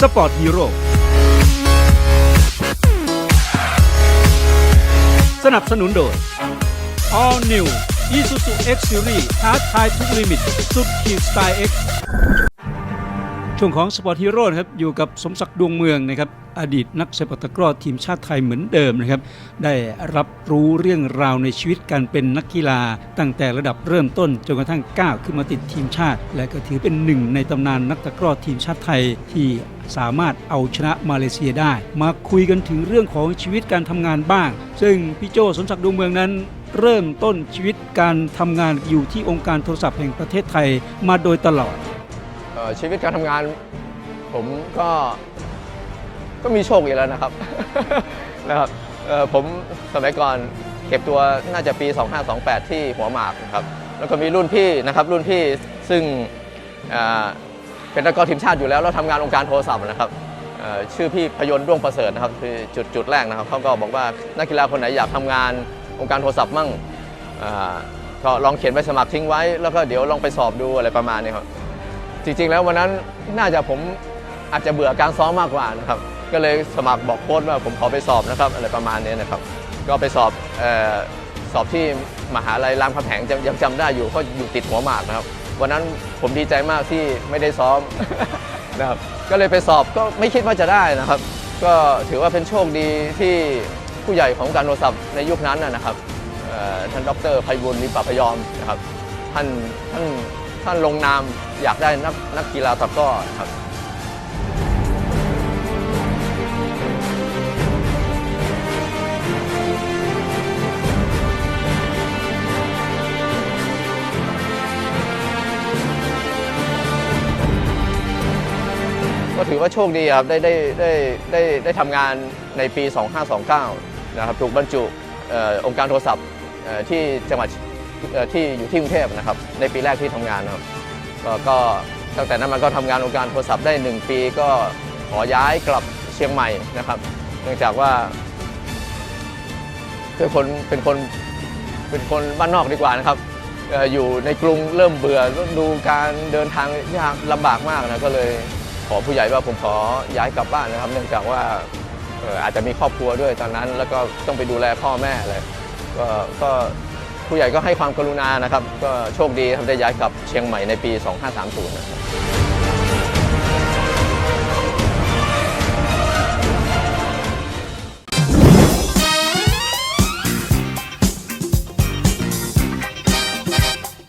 สปอร์ตฮีโร่สนับสนุนโดย All New Isuzu X Series ท้าทายทุกลิมิต สุดขีดสไตล์ X ช่วงของสปอร์ตฮีโร่ครับอยู่กับสมศักดิ์ดวงเมืองนะครับอดีตนักเซปัตกรอทีมชาติไทยเหมือนเดิมนะครับได้รับรู้เรื่องราวในชีวิตการเป็นนักกีฬา ตั้งแต่ระดับเริ่มต้นจนกระทั่งก้าวขึ้นมาติดทีมชาติ และก็ถือเป็นหนึ่งในตำนานนักตะกร้อทีมชาติไทยที่สามารถเอาชนะมาเลเซียได้ มาคุยกันถึงเรื่องของชีวิตการทำงานบ้าง ซึ่งพี่โจสมศักดิ์ดวงเมืองนั้นเริ่มต้นชีวิตการทำงานอยู่ที่องค์การโทรศัพท์แห่งประเทศไทยมาโดยตลอด ชีวิตการทำงาน ผมก็ก็มีโชคอยู่แล้วนะครับ นะครับผมสมัยก่อนเก็บตัวน่าจะปี 2528 ที่หัวหมากนะครับ แล้วก็มีรุ่นพี่นะครับ รุ่นพี่ซึ่งเเป็นนักกอล์ฟทีมชาติอยู่แล้วแล้วทำงานองค์การโทรศัพท์นะครับชื่อพี่พยนต์ด้วงประเสริฐนะครับคือจุดจุดแรกนะครับเขาก็บอกว่านักกีฬาคนไหนอยากทำงานองค์การโทรศัพท์มั่งก็ลองเขียนใบสมัครทิ้งไว้ แล้วก็เดี๋ยวลองไปสอบดูอะไรประมาณนี้ครับ จริงๆ แล้ววันนั้นน่าจะผมอาจจะเบื่อการซ้อมมากกว่านะครับก็เลยสมัครบอกโค้ชว่าผมขอไปสอบนะครับอะไรประมาณนี้นะครับ ก็ไปสอบออสอบที่มหาลัยรามคำแหงยังจำได้อยู่เพราะอยู่ติดหัวหมากนะครับ วันนั้นผมดีใจมากที่ไม่ได้ซ้อมนะครับก็เลยไปสอบก็ไม่คิดว่าจะได้นะครับ ก็ถือว่าเป็นโชคดีที่ผู้ใหญ่ของการโทรศัพท์ในยุคนั้นนะครับท่านดรไพบุญลิมปะพยอมนะครับท่านท่าน ท่านลงนามอยากได้นักนักกีฬาตะก้อครับก็ถือว่าโชคดีครับได้ได้ได้ได้ได้ทำงานในปี 2529 นะครับถูกบรรจุองค์การโทรศัพท์ที่จังหวัด ที่อยู่ที่กรุงเทพนะครับ ในปีแรกที่ทำงานนะครับก็ตั้งแต่นั้นมาก็ทำงานองค์การโทรศัพท์ได้ 1 ปีก็ขอย้ายกลับเชียงใหม่นะครับ เนื่องจากว่าเป็นคนเป็นคนเป็นคนบ้านนอกดีกว่านะครับอยู่ในกรุงเริ่มเบื่อดูการเดินทางยากลำบากมากนะก็เลยขอผู้ใหญ่ว่าผมขอย้ายกลับบ้านนะครับ เนื่องจากว่าเอ่ออาจจะมีครอบครัวด้วยตอนนั้น แล้วก็ต้องไปดูแลพ่อแม่เลยก็ก็ ผู้ใหญ่ก็ให้ความกรุณานะครับ ก็โชคดีครับได้ย้ายกลับเชียงใหม่ในปี 2530นะครับ